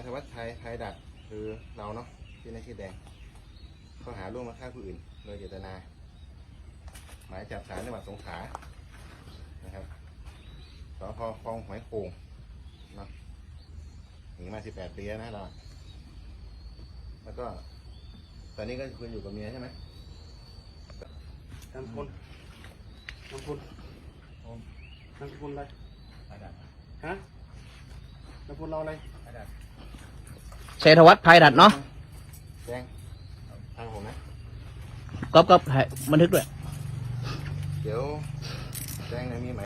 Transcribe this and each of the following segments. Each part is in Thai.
ายธวัชชัยไทยดัดคือเราเนาะที่ในชื่อแดงข้อหาร่วมมาฆ่าผู้อื่น โดยเจตนา หมายจับศาลจังหวัดสงขลานะครับสพคลองหอยโข่งเนาะหนีมา18ปีแล้วนะเราอะแล้วก็ ตอนนี้ก็คุณอยู่กับเมียใช่ไหมนามสกุลนามสกุลนามสกุลอะไรไทยดัดฮะนามสกุลเราอะไร ไทยดัดชัยธวัฒน์ภายดัดเนาะแดงทางผมนะ ก๊อฟก๊อฟถ่ายบันทึกด้วย เดี๋ยวแดงเนี่ยมีไหม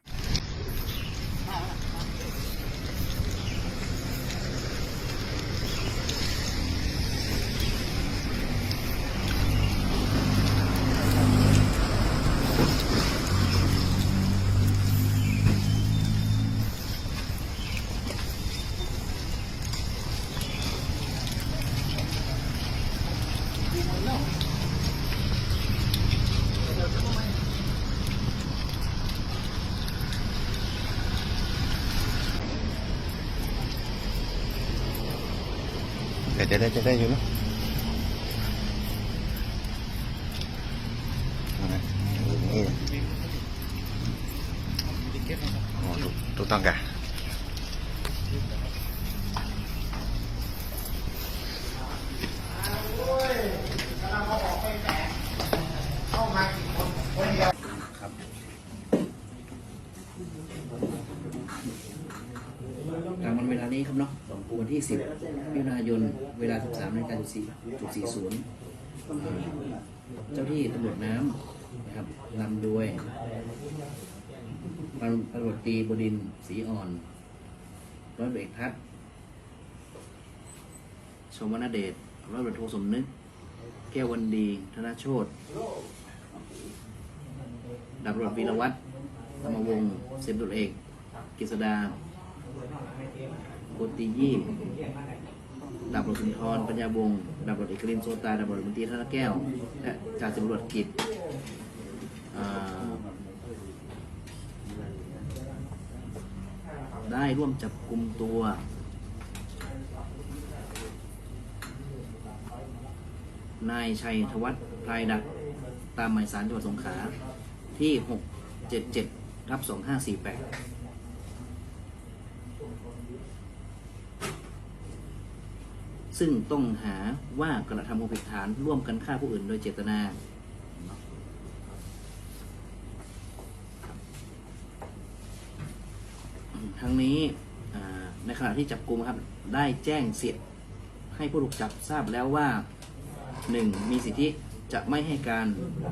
เดี๋ยวจะได้จะได้อยู่เนอะเอานะอยู่นี่อ๋อถูกถูกต้องกันครับ ตามวันเวลานี้ครับเนาะ วันที่ 10มิถุนายน เวลา 13นาฬิกาจุดสี่ศูนย์เจ้าที่ตำรวจน้ำนะครับนำโดยพันตำรวจตีบดินทร์ศรีอ่อนร้อยเอกทัศน์ชมวนาเดชร้อยเอกโทสมนึก แก้ววันดี ธนโชตดาบรวจวีรวัตรธรรมวงศ์เสมตุลเอกกฤษดา โกติยี่ ดาบตำรวจสุนทร ปัญญาวงศ์ดาบตำรวจเอกรินโซตาดาบตำรวจมนตรีธนแก้ว และจ่าสิบตำรวจกิจอ่าได้ร่วมจับกลุ่มตัว นายชัยธวัฒน์พลายดัก ตามหมายสารจังหวัดสงขลาที่ 677รับ2548 ซึ่งต้องหาว่ากระทำความผิดฐานร่วมกันฆ่าผู้อื่นโดยเจตนาทั้งนี้ในขณะที่จับกลุ่มครับได้แจ้งสิทธิ์ให้ผู้ถูกจับทราบแล้วว่า 1. มีสิทธิจะไม่ให้การ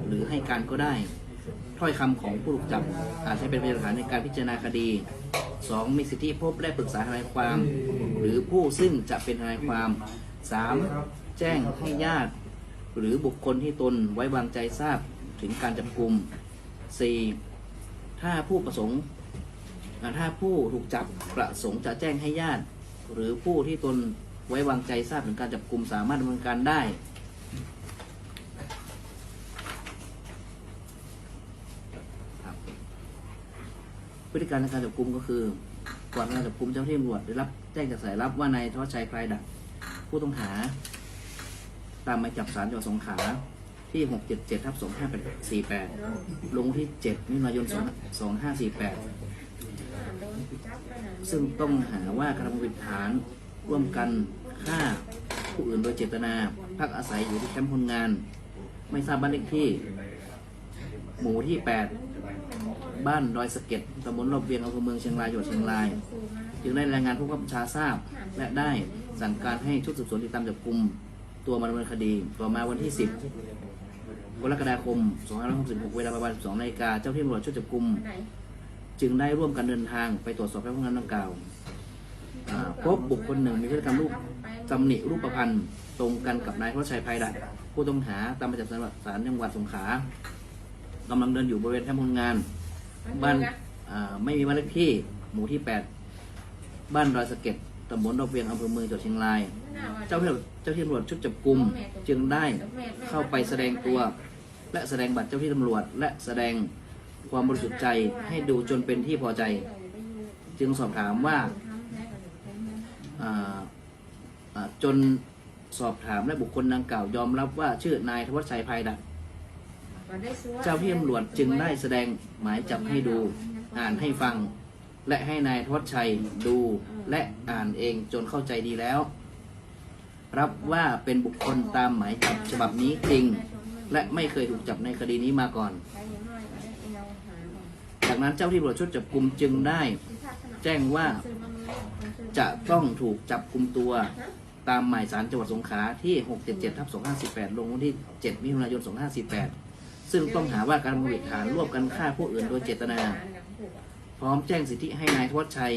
หรือให้การก็ได้ ถ้อยคำของผู้ถูกจับอาจใช้เป็นพยานหลักฐานในการพิจารณาคดี 2. มีสิทธิพบและปรึกษาทนายความ หรือผู้ซึ่งจะเป็นทนายความ 3. แจ้งให้ญาติ หรือบุคคลที่ตนไว้วางใจทราบถึงการจับกลุ่ม 4. ถ้าผู้ประสงค์ถ้าผู้ถูกจับประสงค์จะแจ้งให้ญาติ หรือผู้ที่ตนไว้วางใจทราบถึงการจับกลุ่มสามารถดำเนินการได้ ครับ พฤติการในการจับกลุ่มก็คือก่อนการจับกลุ่มเจ้าหน้าที่ตำรวจได้รับแจ้งจากสายลับว่านายทวชชัยพลายดักผู้ต้องหา ตามหมายจับศาลจังหวัดสงขลาที่ 677ทับ2548 ลงที่ 7 มิถุนายน 2548 ซึ่งต้องหาว่ากระทำผิดฐานร่วมกันฆ่าผู้อื่นโดยเจตนา พักอาศัยอยู่ที่แคมป์คนงาน ไม่ทราบบ้านเลขที่ หมู่ที่ 8 บ้านดอยสะเก็ดตำบลรอบเวียงอำเภอเมืองเชียงรายจังหวัดเชียงราย จึงได้รายงานผู้บังคับบัญชาทราบ และได้สั่งการให้ชุดสืบสวนติดตามจับกลุ่มตัวมาดำเนินคดี ต่อมาวันที่ 10กรกฎาคม 2566 เวลาประมาณ 12นาฬิกา เจ้าที่ตำรวจชุดจับกลุ่มจึงได้ร่วมกันเดินทางไปตรวจสอบแฟ้มพนันดังกล่าวพบบุคคลหนึ่งมีพฤติกรรมรูปตำหนิรูปพันธ์ตรงกันกับนายพระชัยภัยดัดผู้ต้องหาตามหมายจับสารศาลจังหวัดสงขลากำลังเดินอยู่บริเวณแคมป์คนงาน บ้านอ่าไม่มีบ้านเลขที่ หมู่ที่8บ้านดอยสะเก็ดตำบลดอกเวียงอำเภอเมืองจังหวัดเชียงราย เจ้าที่เจ้าที่ตำรวจชุดจับกลุ่มจึงได้เข้าไปแสดงตัว และแสดงบัตรเจ้าที่ตำรวจ และแสดงความบริสุทธิ์ใจให้ดูจนเป็นที่พอใจ จึงสอบถามว่าอ่าอ่าจนสอบถามและบุคคลดังกล่าวยอมรับว่าชื่อนายธวัชชัยภายดัก เจ้าที่ตำรวจจึงได้แสดงหมายจับให้ดู อ่านให้ฟัง และให้นายธวัชชัยดูและอ่านเองจนเข้าใจดีแล้ว รับว่าเป็นบุคคลตามหมายจับฉบับนี้จริง และไม่เคยถูกจับในคดีนี้มาก่อน จากนั้นเจ้าที่ตำรวจชุดจับกลุ่มจึงได้ แจ้งว่าจะต้องถูกจับกลุ่มตัวตามหมายสารจังหวัดสงขลาที่ 677ทับ2548 ลงวันที่ 7 มิถุนายน 2548 ซึ่งต้องหาว่าการทำผิฐานร่วมกันฆ่าผู้อื่นโดยเจตนา พร้อมแจ้งสิทธิให้นายทวัชชัย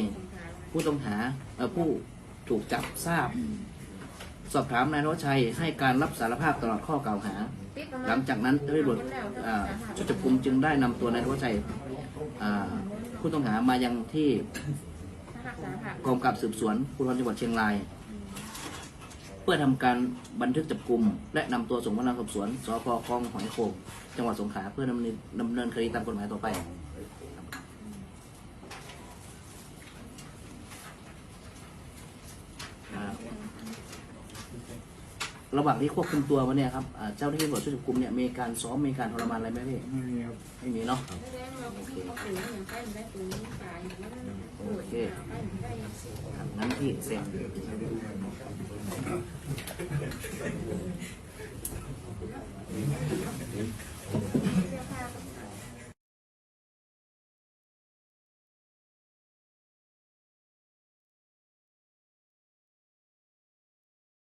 ผู้ต้องหาผู้ถูกจับทราบ สอบถามนายทวัชชัยให้การรับสารภาพตลอดข้อกล่าวหา หลังจากนั้นเจ้าหน้าที่ตำรวจชุดจับกลุ่มจึงได้นำตัวนายทวัชชัยผู้ต้องหามายังที่กองกำกับสืบสวนภูธรจังหวัดเชียงราย เพื่อทำการบันทึกจับกลุ่มและนำตัวส่งพนักงานสอบสวนสพคลองหอยโขงจังหวัดสงขลาเพื่อดำเนินดำเนินคดีตามกฎหมายต่อไป ครับ ระหว่างที่ควบคุมตัวมาเนี่ยครับอ่าเจ้าหน้าที่ตำรวจชุดจับกลุ่มเนี่ยมีการซ้อมมีการทรมานอะไรไหมพี่ไม่มีครับไม่มีเนาะ โอเคครับงั้นพี่เซ็น